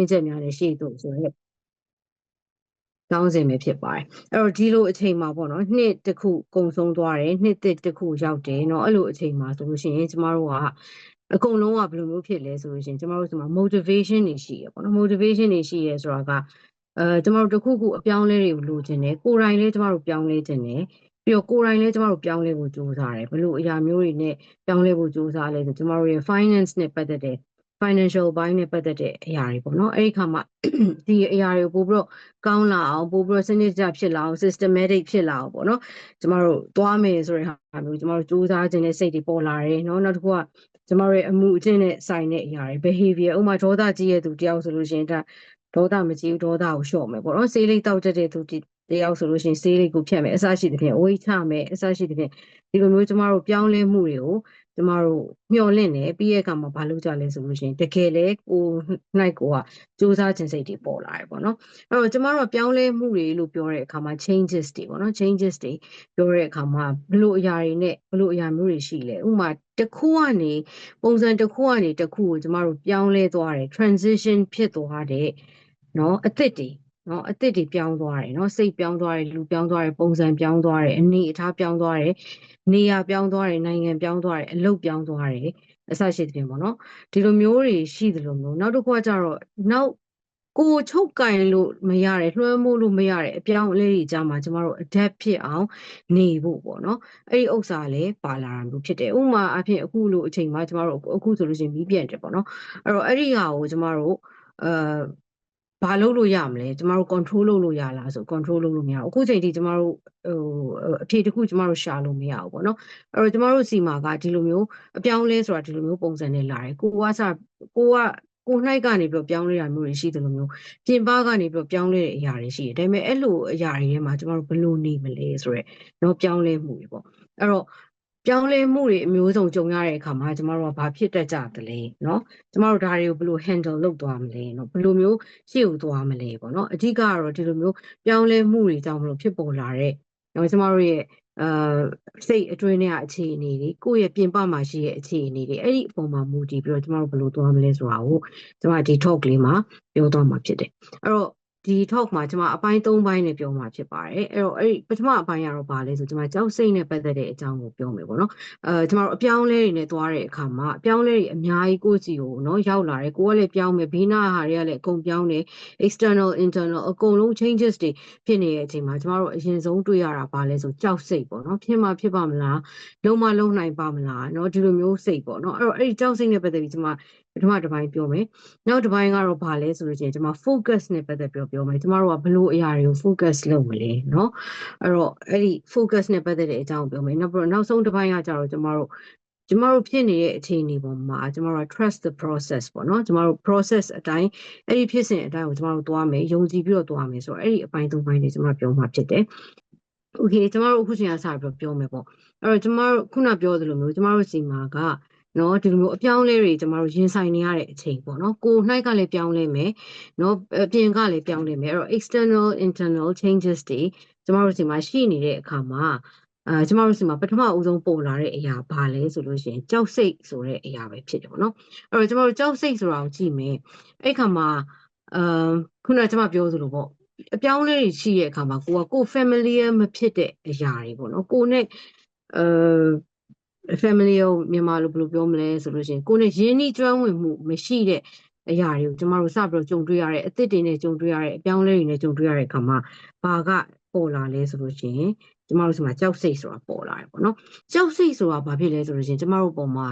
လင့်ချက်များနဲ့ရှေ့သို့ဆိုရက်တောင်းစင်ပဲဖြစ်ပါတယ်အဲ့တော့ဒီလိုအချိန်မှာပေါ့နော်နှစ်တစ်ခုကုံဆုံးသွားတယ်နှစ်တစ်တစ်ခုရောက်တယ်เนาะအဲ့လိုအချိန်မှာဆိုလို့ရှိရင်ကျမတို့ကအကုန်လုံးကဘယ်လိုမျိုးဖြစ်လဲဆိုလို့ရှိရင်ကျမတို့ဒီမှာ motivation တွေရှိရပေါ့နော် motivation တွေရှိရဆိုတာကအဲကျမတို့တစ်ခုခုအပြောင်းလဲတွေကိုလိုချင်တယ်ကိုယ်တိုင်လည်းကျမတို့ပြောင်းလဲချင်တယ်ပြီးတော့ကိုယ်တိုင်လည်းကျမတို့ပြောင်းလဲဖို့ကြိုးစားတယ်ဘယ်လိုအရာမျိုးတွေနဲ့ပြောင်းလဲဖို့ကြိုးစားလဲဆိုကျမတို့ရဲ့ finance နဲ့ပတ်သက်တဲ့ financial ဘိုင်းနဲ့ပတ်သက်တဲ့အရာတွေပေါ့နော်အဲ့ဒီခါမှာဒီအရာတွေကိုပို့ပြီးတော့ကောင်းလာအောင်ပို့ပြီးတော့စနစ်ကျဖြစ်လာအောင် systematic ဖြစ်လာအောင်ပေါ့နော်ကျမတို့သွားမယ်ဆိုတဲ့ဟာမျိုးကျမတို့စူးစမ်းခြင်းနဲ့စိတ်တွေပေါ်လာတယ်နော်နောက်တစ်ခုကကျမတို့ရဲ့အမှုအကျင့်နဲ့ဆိုင်တဲ့အရာတွေ behavior ဥပမာဒေါသကြီးရဲ့သူတယောက်ဆိုလို့ရှိရင်ဒါဒေါသမကြီးဘူးဒေါသကိုလျှော့မယ်ပေါ့နော်ဆေးလိပ်တောက်တတ်တဲ့သူတယောက်ဆိုလို့ရှိရင်ဆေးလိပ်ကိုဖြတ်မယ်အစရှိသဖြင့်အဝိချမယ်အစရှိသဖြင့်ဒီလိုမျိုးကျမတို့ပြောင်းလဲမှုတွေကို ကျမတို့မျှော်လင့်တယ်ပြီးရဲ့အခါမှာဘာလုပ်ကြလဲဆိုလို့ရှိရင်တကယ်လဲကိုနိုင်ကိုကစူးစမ်းခြင်းစိတ်တွေပေါ်လာတယ်ပေါ့နော်အဲ့တော့ကျမတို့ကပြောင်းလဲမှုတွေလို့ပြောတဲ့အခါမှာ changes တွေပေါ့နော် changes တွေပြောတဲ့အခါမှာဘလို့အရာတွေနဲ့ဘလို့အရာမျိုးတွေရှိလဲဥပမာတစ်ခုကနေပုံစံတစ်ခုကနေတစ်ခုကိုကျမတို့ပြောင်းလဲသွားတယ် transition ဖြစ်သွားတဲ့နော်အသစ်တွေ နော်အသစ်တွေပြောင်းသွားတယ်နော်စိတ်ပြောင်းသွားတယ်လူပြောင်းသွားတယ်ပုံစံပြောင်းသွားတယ်အနေအထားပြောင်းသွားတယ်နေရာပြောင်းသွားတယ်နိုင်ငံပြောင်းသွားတယ်အလုပ်ပြောင်းသွားတယ်အစရှိသဖြင့်ပေါ့နော်ဒီလိုမျိုးတွေရှိသလိုမျိုးနောက်တစ်ခုကကြတော့နောက်ကိုချုပ်ကင်လို့မရတယ်လွှမ်းမိုးလို့မရတဲ့အပြောင်းအလဲတွေကြားမှာကျမတို့ adapt ဖြစ်အောင်နေဖို့ပေါ့နော်အဲ့ဒီဥစ္စာလည်းပါလာတာမျိုးဖြစ်တယ်ဥပမာအဖြစ်အခုလိုအချိန်မှာကျမတို့အခုဆိုလို့ရှိရင်မီးပြန့်တယ်ပေါ့နော်အဲ့တော့အဲ့ဒီဟာကိုကျမတို့အာ ဘာလုပ်လို့ရမလဲကျမတို့ control လုပ်လို့ရလားဆို control လုပ်လို့မရဘူးအခုချိန်ထိကျမတို့ဟိုအဖြေတစ်ခုကျမတို့ရှာလို့မရဘူးပေါ့နော်အဲ့တော့ကျမတို့စီမှာကဒီလိုမျိုးအပြောင်းလဲဆိုတာဒီလိုမျိုးပုံစံနဲ့လာတယ်ကိုကစကိုကကိုနှိုက်ကနေပြီးပြောင်းလဲတာမျိုးတွေရှိတယ်လို့မျိုးပြင်ပကနေပြီးပြောင်းလဲတဲ့အရာတွေရှိတယ်ဒါပေမဲ့အဲ့လိုအရာတွေထဲမှာကျမတို့ဘယ်လိုနေမလဲဆိုရက်တော့ပြောင်းလဲမှုတွေပေါ့အဲ့တော့ ပြောင်းလဲမှုတွေအမျိုးစုံကြုံရတဲ့အခါမှာကျမတို့ကဘာဖြစ်တတ်ကြသလဲเนาะကျမတို့ဒါတွေကိုဘယ်လို handle လုပ်သွားမလဲเนาะဘယ်လိုမျိုးရှေ့ကိုသွားမလဲပေါ့เนาะအဓိကကတော့ဒီလိုမျိုးပြောင်းလဲမှုတွေကြောင့်မလို့ဖြစ်ပေါ်လာတဲ့เนาะကျမတို့ရဲ့အာစိတ်အတွင်းထဲကအခြေအနေတွေကိုယ့်ရဲ့ပြင်ပမှာရှိတဲ့အခြေအနေတွေအဲ့ဒီအပေါ်မှာမူတည်ပြီးတော့ကျမတို့ဘယ်လိုသွားမလဲဆိုတာကိုကျမဒီ talk လေးမှာပြောသွားမှာဖြစ်တယ်အဲ့တော့ ဒီ talk မှာကျွန်မအပိုင်း၃ပိုင်းနဲ့ပြောမှာဖြစ်ပါတယ်အဲ့တော့အဲ့ပထမအပိုင်းကတော့ဘာလဲဆိုကျွန်မကြောက်စိတ်နဲ့ပတ်သက်တဲ့အကြောင်းကိုပြောမယ်ပေါ့နော်အဲကျွန်မတို့အပြောင်းလဲတွေနဲ့သွားတဲ့အခါမှာအပြောင်းလဲတွေအများကြီးကိုယ့်စီကိုနော်ရောက်လာတယ်ကိုယ်ကလည်းပြောင်းမယ်ဘေးနာဟာတွေကလည်းအကုန်ပြောင်းတယ် external internal အကုန်လုံး changes တွေဖြစ်နေတဲ့အချိန်မှာကျွန်မတို့အရင်ဆုံးတွေ့ရတာဘာလဲဆိုကြောက်စိတ်ပေါ့နော်ဖြစ်မှဖြစ်ပါမလားလုံးမလုံးနိုင်ပါမလားနော်ဒီလိုမျိုးစိတ်ပေါ့နော်အဲ့တော့အဲ့ဒီကြောက်စိတ်နဲ့ပတ်သက်ပြီးကျွန်မ ပထမတစ်ပိုင်းပြောမယ်နောက်တစ်ပိုင်းကတော့ဘာလဲဆိုလို့ရှိရင်ကျွန်မ focus နဲ့ပတ်သက်ပြောပြောမယ်ကျွန်တော်တို့ကဘလို့အရာတွေကို focus လုပ်မလဲเนาะအဲ့တော့အဲ့ဒီ focus နဲ့ပတ်သက်တဲ့အကြောင်းပြောမယ်နောက်ပြီးတော့နောက်ဆုံးတစ်ပိုင်းကကြတော့ကျွန်တော်တို့ကျမတို့ဖြစ်နေတဲ့အခြေအနေပေါ်မှာကျမတို့ trust the process ပေါ့နော်ကျမတို့ process အတိုင်းအဲ့ဒီဖြစ်စဉ်အတိုင်းကိုကျမတို့သွားမယ်ယုံကြည်ပြီးတော့သွားမယ်ဆိုတော့အဲ့ဒီအပိုင်းသုံးပိုင်းတွေကျမပြောမှာဖြစ်တယ် okay ကျမတို့အခုချိန်ကစပြီးပြောမယ်ပေါ့အဲ့တော့ကျမတို့ခုနပြောသလိုမျိုးကျမတို့စီမှာက နော်ဒီလိုမျိုးအပြောင်းလဲတွေကျမတို့ရင်ဆိုင်နေရတဲ့အချိန်ပေါ့နော်ကိုနှိုက်ကလည်းပြောင်းလဲမယ်နော်အပြင်ကလည်းပြောင်းလဲမယ်အဲ့တော့ external internal changes တွေကျမတို့ဒီမှာရှိနေတဲ့အခါမှာအာကျမတို့စီမှာပထမအဦးဆုံးပေါ်လာတဲ့အရာဘာလဲဆိုလို့ရှိရင်ကြောက်စိတ်ဆိုတဲ့အရာပဲဖြစ်တယ်ပေါ့နော်အဲ့တော့ကျမတို့ကြောက်စိတ်ဆိုတာကိုကြည့်မယ်အဲ့ခါမှာအမ်ခုနကကျမပြောသလိုပေါ့အပြောင်းလဲတွေရှိတဲ့အခါမှာကိုကကို familiar မဖြစ်တဲ့အရာတွေပေါ့နော်ကိုနဲ့အဲ family ကိုမြန်မာလိုဘယ်လိုပြောမလဲဆိုလို့ရှိရင်ကိုနဲ့ရင်းနှီးကျွမ်းဝင်မှုမရှိတဲ့အရာတွေကိုကျမတို့စပြီးတော့ကြုံတွေ့ရတဲ့အသစ်တွေနဲ့ကြုံတွေ့ရတဲ့အပြောင်းလဲတွေနဲ့ကြုံတွေ့ရတဲ့အခါမှာဘာကပေါ်လာလဲဆိုလို့ရှိရင်ကျမတို့ဒီမှာကြောက်စိတ်ဆိုတာပေါ်လာတယ်ပေါ့နော်ကြောက်စိတ်ဆိုတာဘာဖြစ်လဲဆိုလို့ရှိရင်ကျမတို့ပုံမှာ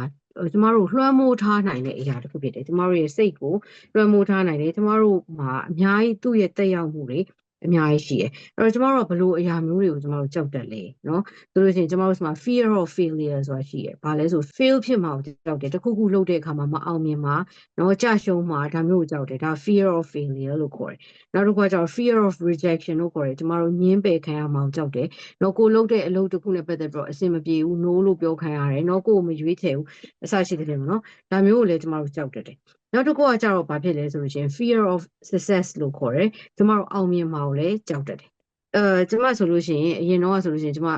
ကျမတို့လွှမ်းမိုးထားနိုင်တဲ့အရာတစ်ခုဖြစ်တယ်ကျမတို့ရဲ့စိတ်ကိုလွှမ်းမိုးထားနိုင်တယ်ကျမတို့မှာအများကြီးသူ့ရဲ့တက်ရောက်မှုတွေ အများကြီးရှိတယ်အဲ့တော့ကျမတို့ကဘလို့အရာမျိုးတွေကိုကျမတို့ကြောက်တယ်လေနော်ဆိုလို့ရှိရင်ကျမတို့ဆီမှာ fear of failure ဆိုတာရှိတယ်ဘာလဲဆို fail ဖြစ်မှာကိုကြောက်တယ်တခုခုလုပ်တဲ့အခါမှာမအောင်မြင်မှာနော်ကြရှုံးမှာဒါမျိုးကိုကြောက်တယ်ဒါ fear of failure လို့ခေါ်တယ်နောက်တစ်ခုကကျတော့ fear of rejection လို့ခေါ်တယ်ကျမတို့ညင်းပယ်ခံရမှာကိုကြောက်တယ်နော်ကိုလုပ်တဲ့အလုပ်တစ်ခုနဲ့ပတ်သက်ပြီးတော့အဆင်မပြေဘူး no လို့ပြောခံရတယ်နော်ကိုကိုမရွေးချယ်ဘူးအဆရှိတယ်နော်ဒါမျိုးကိုလည်းကျမတို့ကြောက်တယ် နောက်တစ်ခုကကြတော့ဘာဖြစ်လဲဆိုလို့ရှိရင် fear of success လို့ခေါ်တယ်ကျမတို့အောင်မြင်မှာကိုလည်းကြောက်တတ်တယ်အဲကျမဆိုလို့ရှိရင်အရင်တော့ဆိုလို့ရှိရင်ကျမ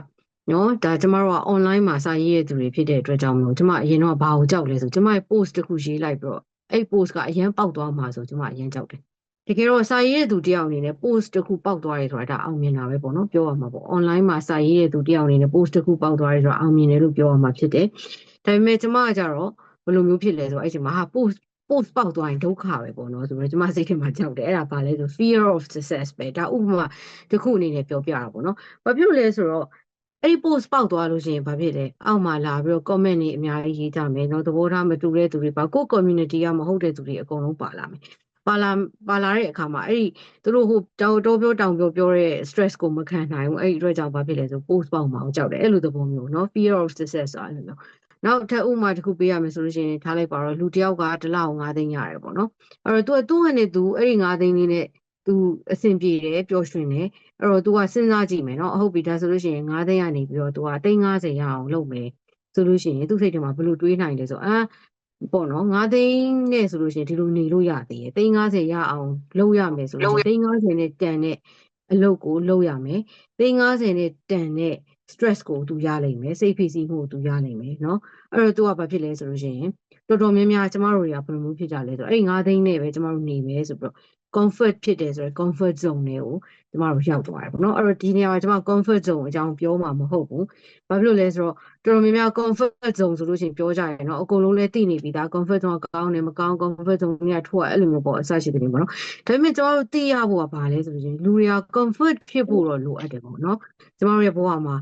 နော်ဒါကျမတို့က online မှာစာရေးရတဲ့သူတွေဖြစ်တဲ့အတွက်ကြောင့်မလို့ကျမအရင်တော့ဘာကိုကြောက်လဲဆိုကျမရဲ့ post တစ်ခုရေးလိုက်ပြီးတော့အဲ့ post ကအရန်ပေါက်သွားမှာဆိုကျမအရန်ကြောက်တယ်တကယ်တော့စာရေးတဲ့သူတယောက်အနေနဲ့ post တစ်ခုပေါက်သွားတယ်ဆိုတာဒါအောင်မြင်တာပဲပေါ့နော်ပြောရမှာပေါ့ online မှာစာရေးတဲ့သူတယောက်အနေနဲ့ post တစ်ခုပေါက်သွားတယ်ဆိုတာအောင်မြင်တယ်လို့ပြောရမှာဖြစ်တယ်ဒါပေမဲ့ကျမကကြတော့ဘယ်လိုမျိုးဖြစ်လဲဆိုတော့အဲ့ဒီမှာဟာ post post ပေါက်သွားရင်ဒုက္ခပဲပေါ့နော်ဆိုတော့ကျမစိတ်ထဲမှာကြောက်တယ်အဲ့ဒါဘာလဲဆို fear of success ပဲဒါဥပမာတစ်ခုအနေနဲ့ပြောပြတာပေါ့နော်ဘာဖြစ်လို့လဲဆိုတော့အဲ့ဒီ post ပေါက်သွားလို့ရှိရင်ဘာဖြစ်လဲအောက်မှာလာပြီးတော့ comment တွေအများကြီးရေးကြမယ်เนาะသဘောထားမတူတဲ့သူတွေပါကိုယ့် community ကမဟုတ်တဲ့သူတွေအကုန်လုံးပါလာမယ်ပါလာပါလာတဲ့အခါမှာအဲ့ဒီသူတို့ဟိုတောင်တောပြောတောင်ပြောပြောတဲ့ stress ကိုမခံနိုင်ဘူးအဲ့ဒီအတွက်ကြောင့်ဘာဖြစ်လဲဆို post ပေါက်မှာကြောက်တယ်အဲ့လိုသဘောမျိုးเนาะ fear of success ဆိုတာအဲ့လိုမျိုး နောက်ထပ်ဥမာတစ်ခုပေးရမယ်ဆိုလို့ရှိရင်ထားလိုက်ပါတော့လူတယောက်ကတစ်လောက်9သိန်းရတယ်ပေါ့နော်အဲ့တော့ तू သူ့ဟာနဲ့ तू အဲ့ဒီ9သိန်းလေးနဲ့ तू အဆင်ပြေတယ်ပျော်ရွှင်တယ်အဲ့တော့ तू ကစဉ်းစားကြည့်မယ်နော်အဟုတ်ပြီဒါဆိုလို့ရှိရင်9သိန်းကနေပြီးတော့ तू က350ရအောင်လုပ်မယ်ဆိုလို့ရှိရင်သူ့စိတ်ထဲမှာဘယ်လိုတွေးနိုင်လဲဆိုအာပေါ့နော်9သိန်းနဲ့ဆိုလို့ရှိရင်ဒီလိုနေလို့ရသေးတယ်350ရအောင်လုပ်ရမယ်ဆိုလို့ရှိရင်350နဲ့တန်တဲ့အလုပ်ကိုလုပ်ရမယ်350နဲ့တန်တဲ့ stress ကိုသူရနိုင်မယ်စိတ်ဖိစီးမှုကိုသူရနိုင်မယ်เนาะအဲ့တော့သူကဘာဖြစ်လဲဆိုလို့ရှိရင်တော်တော်များများကျမတို့တွေကဘယ်လိုမျိုးဖြစ်ကြလဲဆိုတော့အဲ့5သိန်းနဲ့ပဲကျမတို့နေမယ်ဆိုပြီးတော့ comfort ဖြစ်တယ်ဆိုတော့ comfort zone တွေကိုကျမတို့ရောက်သွားတယ်ပေါ့နော်အဲ့တော့ဒီနေရာမှာကျမ comfort zone အကြောင်းပြောမှာမဟုတ်ဘူးဘာဖြစ်လို့လဲဆိုတော့တော်တော်များများ comfort zone ဆိုလို့ရှိရင်ပြောကြရနော်အကုန်လုံးလည်းသိနေပြီဒါ comfort zone ကောင်းတယ်မကောင်း comfort zone ကထွက်အဲ့လိုမျိုးပေါ့အစရှိတယ်ပေါ့နော်ဒါပေမဲ့ကျမတို့သိရဖို့ကဘာလဲဆိုလို့ရှိရင်လူတွေက comfort ဖြစ်ဖို့တော့လိုအပ်တယ်ပေါ့နော်ကျမတို့ရဲ့ဘဝမှာ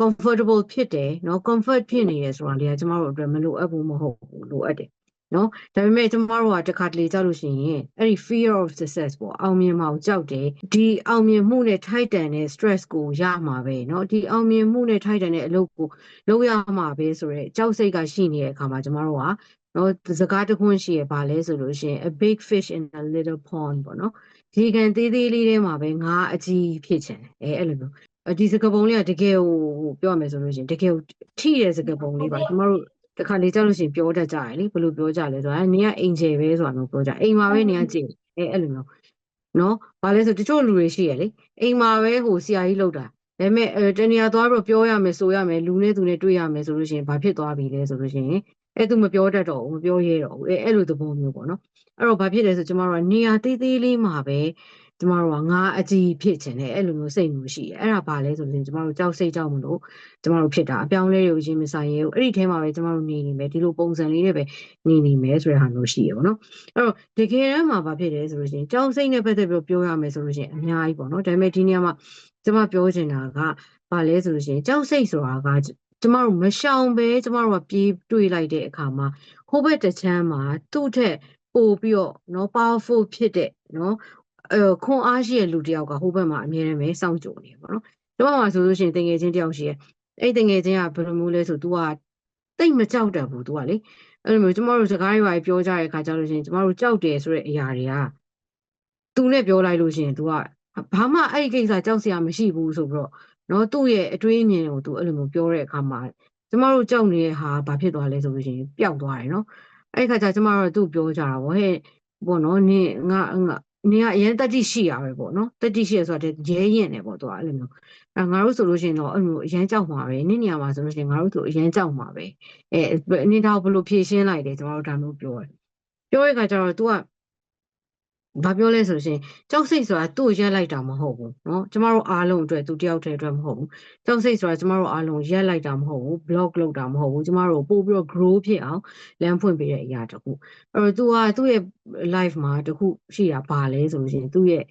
comfortable ဖြစ်တယ်เนาะ comfort ဖြစ်နေရဆိုတာလေကျမတို့အတွက်မလိုအပ်ဘူးမဟုတ်ဘူးလိုအပ်တယ် နော်ဒါပေမဲ့ကျမတို့ကတခါတလေကြောက်လို့ရှိရင်အဲ့ဒီ fear of success ပေါ့အောင်မြင်မှာကိုကြောက်တယ်ဒီအောင်မြင်မှုနဲ့ထိုက်တန်တဲ့ stress ကိုရမှာပဲเนาะဒီအောင်မြင်မှုနဲ့ထိုက်တန်တဲ့အလုပ်ကိုလုပ်ရမှာပဲဆိုတော့ကြောက်စိတ်ကရှိနေတဲ့အခါမှာကျမတို့ကနော်စကားတခွန်းရှိရပါလဲဆိုလို့ရှိရင် a big fish in a little pond ပေါ့နော်ဒီကန်သေးသေးလေးထဲမှာပဲငါအကြီးဖြစ်ချင်တယ်အဲအဲ့လိုမျိုးဒီစကားပုံလေးကတကယ်ဟိုပြောရမယ်ဆိုလို့ရှိရင်တကယ်ထိတဲ့စကားပုံလေးပါကျမတို့ တခါလေကြောက်လို့ရှိရင်ပြောတတ်ကြတယ်လေဘယ်လိုပြောကြလဲဆိုတာနင်ကအင်ဂျယ်ပဲဆိုတာမျိုးပြောကြအိမ်မှာပဲနင်ကကြည့်အဲအဲ့လိုမျိုးနော်ဘာလဲဆိုတချို့လူတွေရှိရလေအိမ်မှာပဲဟိုဆရာကြီးလောက်တာဒါပေမဲ့အဲတနေရာသွားပြီးပြောရမယ်ဆိုရမယ်လူနဲ့သူနဲ့တွေ့ရမယ်ဆိုလို့ရှိရင်ဘာဖြစ်သွားပြီလဲဆိုလို့ရှိရင်အဲသူမပြောတတ်တော့ဘူးမပြောရဲတော့ဘူးအဲအဲ့လိုသဘောမျိုးပေါ့နော်အဲ့တော့ဘာဖြစ်လဲဆိုကျမတို့ကနေရာသေးသေးလေးမှာပဲ ကျမတို့ကငါအကြီးဖြစ်ခြင်းနဲ့အဲ့လိုမျိုးစိတ်မျိုးရှိတယ်အဲ့ဒါဘာလဲဆိုရင်ကျမတို့ကြောက်စိတ်ကြောက်မလို့ကျမတို့ဖြစ်တာအပြောင်းလဲတွေကိုရင်မဆိုင်ရဲဘူးအဲ့ဒီထဲမှာပဲကျမတို့နေနေမယ်ဒီလိုပုံစံလေးနဲ့ပဲနေနေမယ်ဆိုတဲ့ဟာမျိုးရှိရပါတော့အဲ့တော့တကယ်တမ်းမှာဘာဖြစ်လဲဆိုလို့ရှိရင်ကြောက်စိတ်နဲ့ပတ်သက်ပြီးပြောရမယ်ဆိုလို့ရှိရင်အများကြီးပေါ့နော်ဒါပေမဲ့ဒီနေရာမှာကျမပြောချင်တာကဘာလဲဆိုလို့ရှိရင်ကြောက်စိတ်ဆိုတာကကျမတို့မရှောင်ပဲကျမတို့ကပြေးတွေးလိုက်တဲ့အခါမှာဟိုဘက်တစ်ချမ်းမှာသူ့ထက်ပို့ပြီးတော့เนาะ powerful ဖြစ်တဲ့เนาะ အဲခွန်အားရှိတဲ့လူတယောက်ကဟိုဘက်မှာအမြဲတမ်းပဲစောင့်ကြိုနေပေါ့နော်။ကျွန်မမှာဆိုလို့ရှိရင်တငယ်ချင်းတယောက်ရှိရဲ့။အဲ့တငယ်ချင်းကဘယ်လိုမျိုးလဲဆို तू ကတိတ်မကြောက်တတ်ဘူး तू ကလေ။အဲ့လိုမျိုးကျမတို့စကားတွေပါပြောကြတဲ့အခါကျလို့ရှိရင်ကျမတို့ကြောက်တယ်ဆိုတဲ့အရာတွေက तू နဲ့ပြောလိုက်လို့ရှိရင် तू ကဘာမှအဲ့ဒီကိစ္စကြောက်စရာမရှိဘူးဆိုပြီးတော့နော်သူ့ရဲ့အတွေးအမြင်ကို तू အဲ့လိုမျိုးပြောတဲ့အခါမှာကျမတို့ကြောက်နေတဲ့ဟာဘာဖြစ်သွားလဲဆိုလို့ရှိရင်ပျောက်သွားတယ်နော်။အဲ့ဒီခါကျကျမတို့သူ့ပြောကြတာဗောဟဲ့ဘောနော်နင်ငါငါ နင်ကအရင်တတိရှိရပဲပေါ့နော်တတိရှိရဆိုတာရဲရင်တယ်ပေါ့သူကအဲ့လိုမျိုးအဲငါတို့ဆိုလို့ရှိရင်တော့အဲ့လိုအရန်ကြောက်မှာပဲနင့်နေရာမှာဆိုလို့ရှိရင်ငါတို့ဆိုအရန်ကြောက်မှာပဲအဲနင်တော့ဘယ်လိုဖြေရှင်းလိုက်တယ်ကျွန်တော်တို့ဒါမျိုးပြောတယ်ပြောရတဲ့အခါကျတော့ तू က ဘာပြောလဲဆိုလို့ရှိရင်ကြောက်စိတ်ဆိုတာသူ့ရက်လိုက်တာမဟုတ်ဘူးเนาะကျမတို့အားလုံးအတွက်သူတယောက်တည်းအတွက်မဟုတ်ဘူးကြောက်စိတ်ဆိုတာကျမတို့အားလုံးရက်လိုက်တာမဟုတ်ဘူး block လုပ်တာမဟုတ်ဘူးကျမတို့ပို့ပြီးတော့ grow ဖြစ်အောင်လမ်းဖွင့်ပေးတဲ့အရာတခုအဲ့တော့ तू ကသူ့ရဲ့ life မှာတခုရှိတာဘာလဲဆိုလို့ရှိရင်သူ့ရဲ့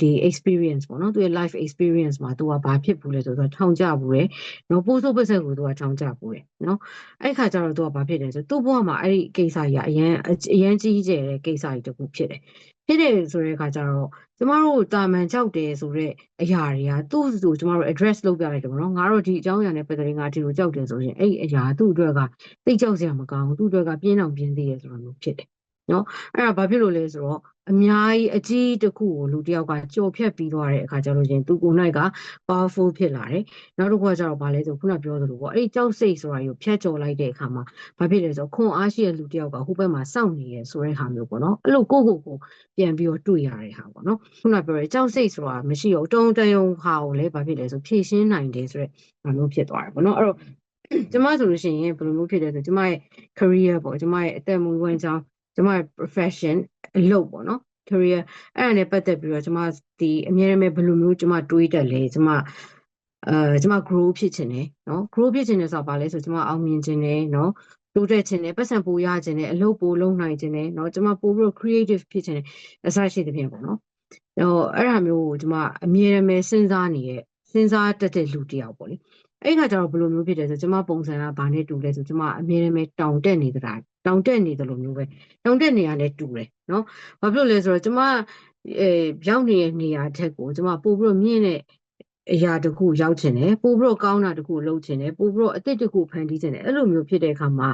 ဒီ experience ပေါ့နော်သူရဲ့ life experience မှာသူကဘာဖြစ်ဘူးလဲဆိုတော့ထောင်ကြဘူးတယ်နော်ပိုးစိုးပစက်ကိုသူကထောင်ကြဘူးတယ်နော်အဲ့ခါကျတော့သူကဘာဖြစ်လဲဆိုသူ့ဘဝမှာအဲ့ဒီကိစ္စကြီးကအရန်အရန်ကြီးကျယ်တဲ့ကိစ္စကြီးတစ်ခုဖြစ်တယ် ဖြစ်တယ်ဆိုတဲ့အခါကျတော့ကျမတို့တာမန်ကြောက်တယ်ဆိုတဲ့အရာတွေကသူ့သူကျမတို့ address လုပ်ပြလိုက်တယ်ပေါ့နော်ငါတို့ဒီအကြောင်းအရာနဲ့ပတ်သက်ရင်ငါဒီလိုကြောက်တယ်ဆိုရင်အဲ့အရာသူ့အတွက်ကသိကြောက်စရာမကောင်းဘူးသူ့အတွက်ကပြင်းအောင်ပြင်းသေးတယ်ဆိုတာမျိုးဖြစ်တယ် နော်အဲ့ဒါဘာဖြစ်လို့လဲဆိုတော့အများကြီးအကြီးတစ်ခုကိုလူတစ်ယောက်ကကြော်ဖြတ်ပြီးသွားတဲ့အခါကျလို့ချင်းသူကိုယ်၌က powerful ဖြစ်လာတယ်နောက်တစ်ခုကကျတော့ဗာလဲဆိုခုနပြောသလိုပေါ့အဲ့ဒီကြောက်စိတ်ဆိုတာကိုဖြတ်ကျော်လိုက်တဲ့အခါမှာဘာဖြစ်လဲဆိုတော့ခွန်အားရှိတဲ့လူတစ်ယောက်ကဟိုဘက်မှာစောင့်နေရဆိုတဲ့ဟာမျိုးပေါ့နော်အဲ့လိုကိုကိုကိုပြန်ပြီးတော့တွေ့ရတဲ့ဟာပေါ့နော်ခုနပြောရဲကြောက်စိတ်ဆိုတာမရှိတော့တုံတယုံဟာကိုလည်းဘာဖြစ်လဲဆိုဖြည့်ရှင်းနိုင်တယ်ဆိုတဲ့ဟာမျိုးဖြစ်သွားတယ်ပေါ့နော်အဲ့တော့ကျမဆိုလို့ရှိရင်ဘယ်လိုမျိုးဖြစ်လဲဆိုကျမရဲ့ career ပေါ့ကျမရဲ့အသက်မွေးဝမ်းကြောင်း ကျမ profession အလုပ်ပေါ့နော် career အဲ့ဒါနဲ့ပတ်သက်ပြီးတော့ကျမဒီအများရမဲ့ဘယ်လိုမျိုးကျမတွေးတက်လဲကျမအဲကျမ grow ဖြစ်ချင်တယ်နော် grow ဖြစ်ချင်တယ်ဆိုတာဘာလဲဆိုကျမအောင်မြင်ချင်တယ်နော်တိုးတက်ချင်တယ်ပတ်စံပိုရချင်တယ်အလုပ်ပိုလုပ်နိုင်ချင်တယ်เนาะကျမပိုပြီးတော့ creative ဖြစ်ချင်တယ်အစရှိသဖြင့်ပေါ့နော်ဟိုအဲ့ဒါမျိုးကိုကျမအမြဲတမ်းစဉ်းစားနေတဲ့စဉ်းစားတတ်တဲ့လူတစ်ယောက်ပေါ့လေ အဲ့ခါကျတော့ဘယ်လိုမျိုးဖြစ်တယ်ဆိုကျမပုံစံကဘာနဲ့တူလဲဆိုကျမအမြဲတမ်းတောင်တက်နေတာတောင်တက်နေတယ်လို့မျိုးပဲတောင်တက်နေရလဲတူတယ်နော်ဘာဖြစ်လို့လဲဆိုတော့ကျမအဲရောက်နေတဲ့နေရာထက်ကိုကျမပို့ပြီးတော့မြင့်တဲ့အရာတခုရောက်ချင်တယ်ပို့ပြီးတော့ကောင်းတာတခုလုပ်ချင်တယ်ပို့ပြီးတော့အစ်စ်တခုဖန်တီးချင်တယ်အဲ့လိုမျိုးဖြစ်တဲ့အခါမှာ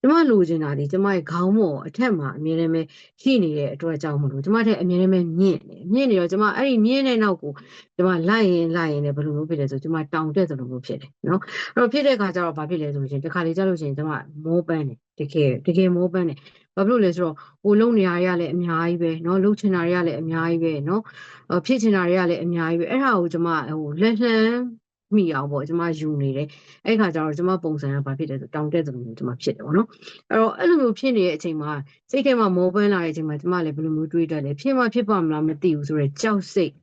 ကျမလိုချင်တာဒီကျမရဲ့ခေါင်းပေါ်အထက်မှာအမြဲတမ်းပဲရှိနေတဲ့အတွက်ကြောင့်မလို့ကျမတဲ့အမြဲတမ်းပဲမြင့်နေမြင့်နေတော့ကျမအဲ့ဒီမြင့်တဲ့နောက်ကိုကျမလိုက်ရင်လိုက်ရင်လည်းဘယ်လိုမျိုးဖြစ်လဲဆိုကျမတောင်တက်သလိုမျိုးဖြစ်တယ်နော်အဲ့တော့ဖြစ်တဲ့အခါကျတော့ဘာဖြစ်လဲဆိုလို့ရှိရင်တစ်ခါလေကြာလို့ရှိရင်ကျမမောပန်းတယ်တကယ်တကယ်မောပန်းတယ်ဘာဖြစ်လို့လဲဆိုတော့ဟိုလုံနေရရလည်းအများကြီးပဲเนาะလှုပ်ချင်တာတွေကလည်းအများကြီးပဲเนาะဖြစ်ချင်တာတွေကလည်းအများကြီးပဲအဲ့ဒါကိုကျမဟိုလက်လှမ်း မိအောင်ပေါ့ကျမယူနေတယ်အဲ့ခါကျတော့ကျမပုံစံကဘာဖြစ်လဲဆိုတောင်တက်သလိုမျိုးကျမဖြစ်တယ်ပေါ့နော်အဲ့တော့အဲ့လိုမျိုးဖြစ်နေတဲ့အချိန်မှာစိတ်ထဲမှာမောပန်းလာတဲ့အချိန်မှာကျမလည်းဘယ်လိုမျိုးတွေးတတ်လဲဖြစ်မှဖြစ်ပါမလားမသိဘူးဆိုတော့ကြောက်စိတ်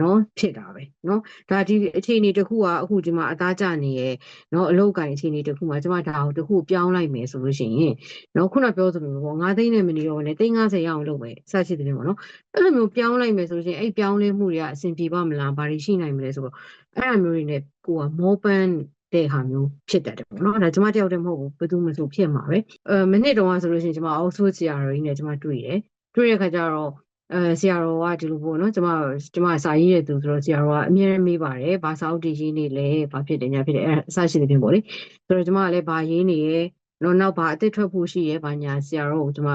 နော်ဖြစ်တာပဲနော်ဒါဒီအခြေအနေတစ်ခုကအခုဒီမှာအသားကျနေရဲ့နော်အလောက်ကင်အခြေအနေတစ်ခုမှာကျမဒါကိုတစ်ခုပြောင်းလိုက်မယ်ဆိုလို့ရှိရင်နော်ခုနပြောသလိုပေါ့9သိန်းနဲ့မနေတော့နဲ့350ရအောင်လုပ်မယ်စသဖြင့်ပေါ့နော်အဲ့လိုမျိုးပြောင်းလိုက်မယ်ဆိုလို့ရှိရင်အဲ့ပြောင်းလဲမှုတွေကအဆင်ပြေပါမလားဘာတွေရှိနိုင်မလဲဆိုတော့အဲ့အမျိုးတွေနဲ့ကိုကမောပန်းတဲ့ဟာမျိုးဖြစ်တတ်တယ်ပေါ့နော်ဒါကျမတယောက်တည်းမဟုတ်ဘူးဘယ်သူမှဆိုဖြစ်မှာပဲအဲမိနစ်တုန်းကဆိုလို့ရှိရင်ကျမအောက်ဆိုးစီယာရီနဲ့ကျမတွေ့တယ်တွေ့ရခါကျတော့ အဲဆရာတော်ကဒီလိုပေါ့နော်ကျမကျမစာရေးတဲ့သူဆိုတော့ဆရာတော်ကအမြဲတမ်းမေးပါတယ်ဘာစာအုပ်တည်ရေးနေလဲဘာဖြစ်တယ်ညာဖြစ်တယ်အဲအစရှိတဲ့ပြင်ပေါ့လေဆိုတော့ကျမကလည်းဘာရေးနေရဲတော့နောက်ဘာအစ်စ်ထွက်ဖို့ရှိရဲဘာညာဆရာတော်ကိုကျမ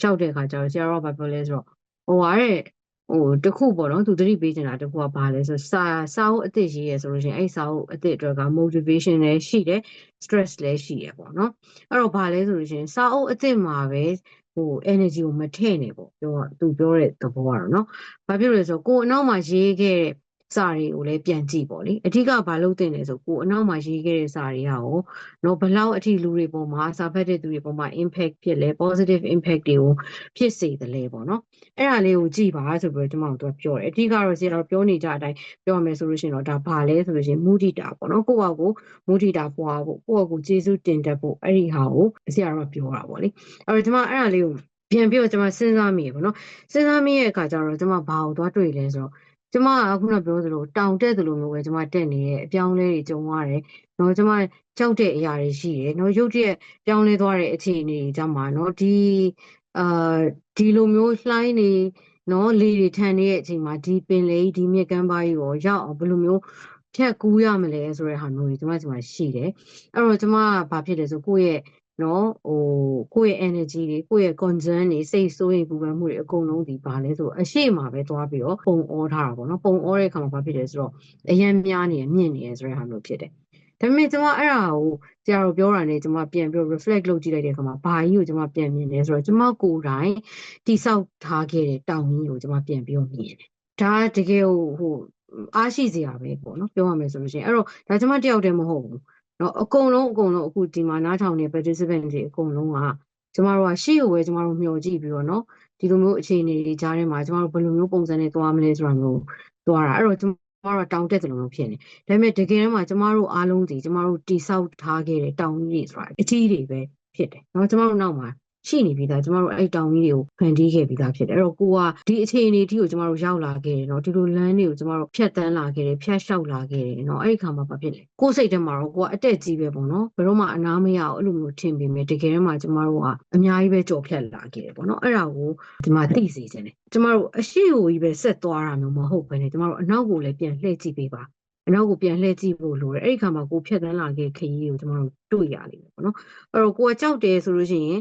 ကြောက်တဲ့ခါကျတော့ဆရာတော်ကဘာပြောလဲဆိုတော့ဟိုဟာတဲ့ဟိုတခုပေါ့နော်သူသတိပေးချင်တာတခုကဘာလဲဆိုစာစာအုပ်အစ်စ်ရေးရဆိုလို့ရှိရင်အဲ့စာအုပ်အစ်စ်အတွက်က motivation လည်းရှိတယ် stress လည်းရှိရပေါ့နော်အဲ့တော့ဘာလဲဆိုလို့ရှိရင်စာအုပ်အစ်စ်မှာပဲ ဟို energy ကိုမထည့်နေပေါ့ပြောသူပြောတဲ့သဘောကတော့เนาะဘာဖြစ်လို့လဲဆိုကိုအနောက်မှာရေးခဲ့တဲ့ စာတွေကိုလည်းပြန်ကြည့်ပေါ့လေအဓိကဘာလို့တင်လဲဆိုကိုအနောက်မှာရေးခဲ့တဲ့စာတွေကရောတော့ဘလောက်အထိလူတွေပေါ်မှာစာဖတ်တဲ့သူတွေပေါ်မှာ impact ဖြစ်လဲ positive impact တွေကိုဖြစ်စေတယ်လေပေါ့နော်အဲ့ဒါလေးကိုကြည့်ပါဆိုပြီးတော့ကျွန်တော်တို့ပြောတယ်အဓိကတော့ဆရာတော်ပြောနေကြအတိုင်းပြောမယ်ဆိုလို့ရှိရင်တော့ဒါဘာလဲဆိုလို့ရှိရင်မူတီတာပေါ့နော်ကိုယ့်ဟာကိုမူတီတာပွားဖို့ကိုယ့်ဟာကိုကျေးဇူးတင်တတ်ဖို့အဲ့ဒီဟာကိုဆရာတော်ပြောတာပေါ့လေအဲ့တော့ကျွန်မအဲ့ဒါလေးကိုပြန်ပြီးတော့ကျွန်မစဉ်းစားမိရပေါ့နော်စဉ်းစားမိရဲ့အခါကျတော့ကျွန်မဘာကိုသွားတွေ့လဲဆိုတော့ ကျမကခုနပြောသလိုတောင်တက်သလိုမျိုးပဲကျမတက်နေရဲ့အပြောင်းလဲတွေကြုံရတယ်။နော်ကျမကြောက်တဲ့အရာတွေရှိတယ်။နော်ရုပ်တရက်ပြောင်းလဲသွားတဲ့အခြေအနေတွေကြမှာနော်ဒီအာဒီလိုမျိုးလှိုင်းနေနော်လေတွေထန်နေတဲ့အချိန်မှာဒီပင်လေဒီမြက်ကမ်းပါးကြီးကိုရောက်အောင်ဘယ်လိုမျိုးဖြတ်ကူးရမလဲဆိုတဲ့ဟာမျိုးတွေကျမကျမရှိတယ်။အဲ့တော့ကျမကဘာဖြစ်လဲဆိုကိုယ့်ရဲ့ နော်ဟိုကိုယ့်ရဲ့ energy တွေကိုယ့်ရဲ့ concern တွေစိတ်ဆိုးရိမ်ပူပန်မှုတွေအကုန်လုံးဒီပါလဲဆိုအရှိမပဲသွားပြီးတော့ပုံဩထားတာပေါ့နော်ပုံဩတဲ့အခါမှာဘာဖြစ်လဲဆိုတော့အယံများနေမြင့်နေရဆိုတဲ့ဟာမျိုးဖြစ်တယ်ဒါပေမဲ့ကျွန်မအဲ့ဒါကိုဆရာတို့ပြောတာနဲ့ကျွန်မပြန်ပြီး reflect လုပ်ကြည့်လိုက်တဲ့အခါမှာဘာကြီးကိုကျွန်မပြန်မြင်လဲဆိုတော့ကျွန်မကိုယ်တိုင်တိဆောက်ထားခဲ့တဲ့တောင်ကြီးကိုကျွန်မပြန်ပြီးတော့မြင်တယ်ဒါတကယ်ဟိုအားရှိစရာပဲပေါ့နော်ပြောရမယ်ဆိုလို့ရှိရင်အဲ့တော့ဒါကျွန်မတယောက်တည်းမဟုတ်ဘူး နော်အကုန်လုံးအကုန်လုံးအခုဒီမှာနားထောင်နေ participant တွေအကုန်လုံးကကျမတို့ကရှေ့ကိုပဲကျမတို့မျှော်ကြည့်ပြီးတော့နော်ဒီလိုမျိုးအခြေအနေတွေကြားထဲမှာကျမတို့ဘယ်လိုမျိုးပုံစံနဲ့သွားမလဲဆိုတာမျိုးသွားတာအဲ့တော့ကျမတို့တောင်တက်တယ်လို့မျိုးဖြစ်နေဒါပေမဲ့တကယ်တမ်းမှာကျမတို့အားလုံးဒီကျမတို့တိဆောက်ထားခဲ့တဲ့တောင်ကြီးတွေဆိုတာအကြီးတွေပဲဖြစ်တယ်နော်ကျမတို့နောက်မှာ ရှိနေပြီးသားကျမတို့အဲ့တောင်ကြီးတွေကိုဖန်တီးခဲ့ပြီးသားဖြစ်တယ်အဲ့တော့ကိုကဒီအခြေအနေအထိကိုကျမတို့ရောက်လာခဲ့တယ်เนาะဒီလိုလမ်းတွေကိုကျမတို့ဖြတ်တန်းလာခဲ့တယ်ဖြတ်လျှောက်လာခဲ့တယ်เนาะအဲ့ဒီခါမှာဘာဖြစ်လဲကိုယ်စိတ်ထဲမှာတော့ကိုကအတက်ကြီးပဲပေါ့နော်ဘယ်တော့မှအနာမရအောင်အဲ့လိုမျိုးထင်ပြီးမြဲတကယ်တမ်းမှာကျမတို့ကအများကြီးပဲကြော်ဖြတ်လာခဲ့တယ်ပေါ့နော်အဲ့ဒါကိုဒီမှာသိစေချင်တယ်ကျမတို့အရှိကိုကြီးပဲဆက်သွားတာမျိုးမဟုတ်ဘဲနဲ့ကျမတို့အနောက်ကိုလည်းပြန်လှည့်ကြည့်ပေးပါအနောက်ကိုပြန်လှည့်ကြည့်ဖို့လိုတယ်အဲ့ဒီခါမှာကိုဖြတ်တန်းလာခဲ့ခရီးကိုကျမတို့တွေ့ရလိမ့်မယ်ပေါ့နော်အဲ့တော့ကိုကကြောက်တယ်ဆိုလို့ရှိရင်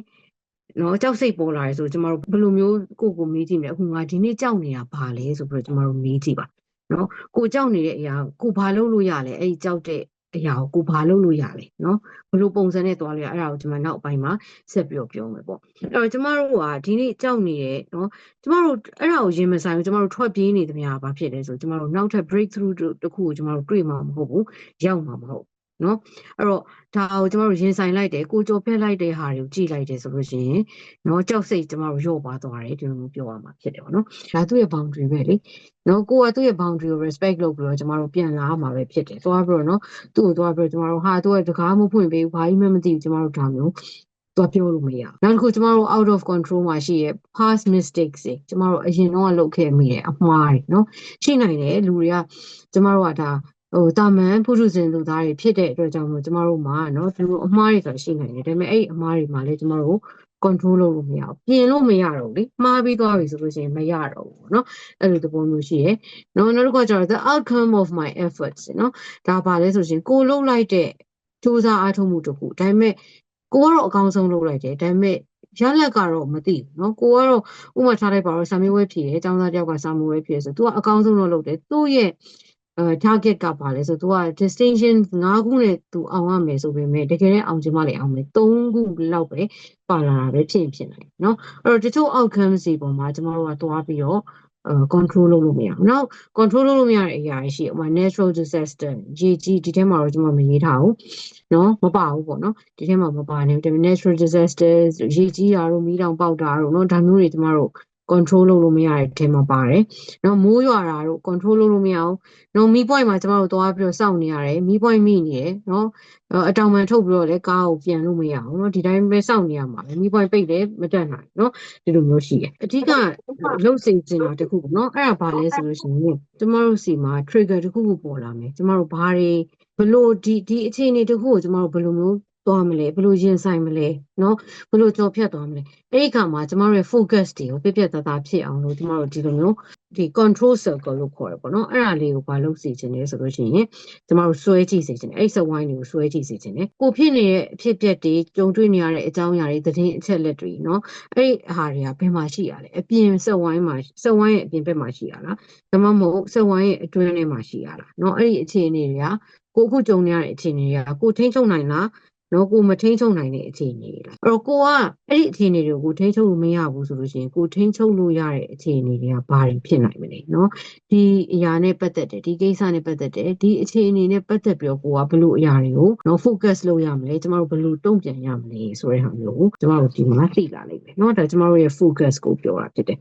နော်ကြောက်စိတ်ပေါ်လာတယ်ဆိုကျမတို့ဘယ်လိုမျိုးကိုကိုမေးကြည့်မလဲအခုငါဒီနေ့ကြောက်နေတာဘာလဲဆိုပြီးတော့ကျမတို့မေးကြည့်ပါနော်ကိုကြောက်နေတဲ့အရာကိုဘာလုပ်လို့ရလဲအဲ့ဒီကြောက်တဲ့အရာကိုကိုဘာလုပ်လို့ရလဲနော်ဘယ်လိုပုံစံနဲ့သွားလို့ရအဲ့ဒါကိုကျမနောက်ပိုင်းမှာဆက်ပြီးတော့ပြောမယ်ပေါ့အဲ့တော့ကျမတို့ကဒီနေ့ကြောက်နေတယ်နော်ကျမတို့အဲ့ဒါကိုရင်မဆိုင်ဘူးကျမတို့ထွက်ပြေးနေသမျှဘာဖြစ်လဲဆိုကျမတို့နောက်ထပ် breakthrough တခုကိုကျမတို့တွေ့မှာမဟုတ်ဘူးရောက်မှာမဟုတ် နော်အဲ့တော့ဒါကိုကျမတို့ရင်ဆိုင်လိုက်တယ်ကိုကြော်ဖက်လိုက်တဲ့ဟာတွေကိုကြည့်လိုက်တယ်ဆိုလို့ရှိရင်နော်ကြောက်စိတ်ကျမတို့ရော့ပါသွားတယ်ဒီလိုမျိုးပြောရမှာဖြစ်တယ်ပေါ့နော်ဒါသူ့ရဲ့ boundary ပဲလေနော်ကိုကသူ့ရဲ့ boundary ကို respect လုပ်ပြီးတော့ကျမတို့ပြန်လာမှာပဲဖြစ်တယ်သွားပြီးတော့နော်သူ့ကိုသွားပြီးတော့ကျမတို့ဟာသူကတကားမဖွင့်ပေးဘူးဘာကြီးမှမသိဘူးကျမတို့ဒါမျိုးတော့ပြောလို့မရဘူးနောက်တစ်ခုကျမတို့ out of control မှာရှိရဲ့ past mistakes တွေကျမတို့အရင်တော့လုပ်ခဲ့မိတယ်အမှားတွေနော်ရှိနိုင်တယ်လူတွေကကျမတို့ကဒါ ဟိုတာမန်ပုထုဇဉ်လူသားတွေဖြစ်တဲ့အတွက်ကြောင့်မို့ကျမတို့မှာเนาะဒီလိုအမှားတွေဆိုတာရှိနိုင်တယ်ဒါပေမဲ့အဲ့ဒီအမှားတွေမှာလည်းကျမတို့ control လုပ်လို့မရဘူးပြင်လို့မရတော့ဘူးလေမှားပြီးသွားပြီဆိုလို့ရှိရင်မရတော့ဘူးเนาะအဲ့လိုသဘောမျိုးရှိရယ်เนาะနောက်တစ်ခါကျတော့ the outcome of my efforts เนาะဒါပါလဲဆိုရှင်ကိုလှုပ်လိုက်တဲ့စူးစမ်းအားထုတ်မှုတစ်ခုဒါပေမဲ့ကိုကတော့အကောင်းဆုံးလုပ်လိုက်တယ်ဒါပေမဲ့ရလက်ကတော့မသိဘူးเนาะကိုကတော့ဥပမာထားလိုက်ပါတော့စာမေးပွဲဖြေတယ်အကြောင်းသားတယောက်ကစာမေးပွဲဖြေဆို तू ကအကောင်းဆုံးတော့လုပ်တယ်သူ့ရဲ့ အဲ target ကပါလဲဆို तू က distinction 5ခုနဲ့ तू အောင်ရမယ်ဆိုပေမဲ့တကယ်တမ်းအောင်ချင်မှလည်းအောင်မယ်3ခုလောက်ပဲပါလာတာပဲဖြစ်ရင်ဖြစ်နိုင်เนาะအဲ့တော့တချို့ outcomes တွေပေါ်မှာကျမတို့ကသွားပြီးတော့အဲ control လုပ်လို့မရဘူး။နောက် control လုပ်လို့မရတဲ့အရာတွေရှိဥပမာ natural disaster ရေကြီးဒီထဲမှာတော့ကျွန်မမရေးထားဘူး။နော်မပါဘူးပေါ့နော်။ဒီထဲမှာမပါနေဘူးဒါပေမဲ့ natural disasters ရေကြီးတာတို့မီးတောင်ပေါက်တာတို့နော်ဒါမျိုးတွေကျမတို့ control လုပ်လို့မရတဲ့အထဲမှာပါတယ်။နော်မိုးရွာတာတို့ control လုပ်လို့မရဘူး။နော်မီး point မှာကျမတို့သွားပြီးတော့စောင့်နေရတယ်။မီး point မိနေတယ်နော်။အတောင်ပံထုတ်ပြီးတော့လည်းကားကိုပြန်လို့မရဘူးနော်။ဒီတိုင်းပဲစောင့်နေရမှာပဲ။မီး point ပိတ်တယ်မတက်နိုင်နော်။ဒီလိုမျိုးရှိတယ်။အဓိကလှုပ်စေချင်တာတစ်ခုပေါ့နော်။အဲ့ဒါဘာလဲဆိုလို့ရှိရင်ကျမတို့စီမှာ trigger တစ်ခုခုပေါ်လာမယ်။ကျမတို့ဘာတွေဘလို့ဒီဒီအခြေအနေတစ်ခုကိုကျမတို့ဘယ်လိုမျိုး သွားမလဲဘယ်လိုရင်ဆိုင်မလဲเนาะဘယ်လိုကြော်ဖြတ်သွားမလဲအဲ့ဒီခါမှာကျမတို့ရဲ့ focus တွေကိုပြည့်ပြည့်သားသားဖြစ်အောင်လို့ကျမတို့ဒီလိုမျိုးဒီ control circle လို့ခေါ်တယ်ပေါ့နော်အဲ့ဒါလေးကိုဘာလုပ်စီခြင်းလဲဆိုလို့ရှိရင်ကျမတို့ဆွဲကြည့်စေခြင်းအဲ့စဝိုင်းတွေကိုဆွဲကြည့်စေခြင်းလေကိုဖြစ်နေတဲ့အဖြစ်ပြက်တွေကြုံတွေ့နေရတဲ့အကြောင်းအရာတွေသတင်းအချက်လက်တွေเนาะအဲ့ဒီဟာတွေကဘယ်မှာရှိရလဲအပြင်စဝိုင်းမှာစဝိုင်းရဲ့အပြင်ဘက်မှာရှိရလားဒါမှမဟုတ်စဝိုင်းရဲ့အတွင်းထဲမှာရှိရလားเนาะအဲ့ဒီအခြေအနေတွေကကိုအခုကြုံနေရတဲ့အခြေအနေတွေကကိုထိန်းချုပ်နိုင်လား နော်ကိုမထိန်းချုပ်နိုင်တဲ့အခြေအနေတွေလားအဲ့တော့ကိုကအဲ့ဒီအခြေအနေတွေကိုထိန်းချုပ်လို့မရဘူးဆိုလို့ရှိရင်ကိုထိန်းချုပ်လို့ရတဲ့အခြေအနေတွေကဘာတွေဖြစ်နိုင်မလဲနော်ဒီအရာနဲ့ပတ်သက်တယ်ဒီကိစ္စနဲ့ပတ်သက်တယ်ဒီအခြေအနေနဲ့ပတ်သက်ပြီးတော့ကိုကဘလို့အရာတွေကိုနော် focus လုပ်ရမလဲကျမတို့ဘလို့တုံ့ပြန်ရမလဲဆိုတဲ့ဟာမျိုးကိုကျမတို့ဒီမှာသိလာလိမ့်မယ်နော်ဒါကျမတို့ရဲ့ focus ကိုပြောတာဖြစ်တယ်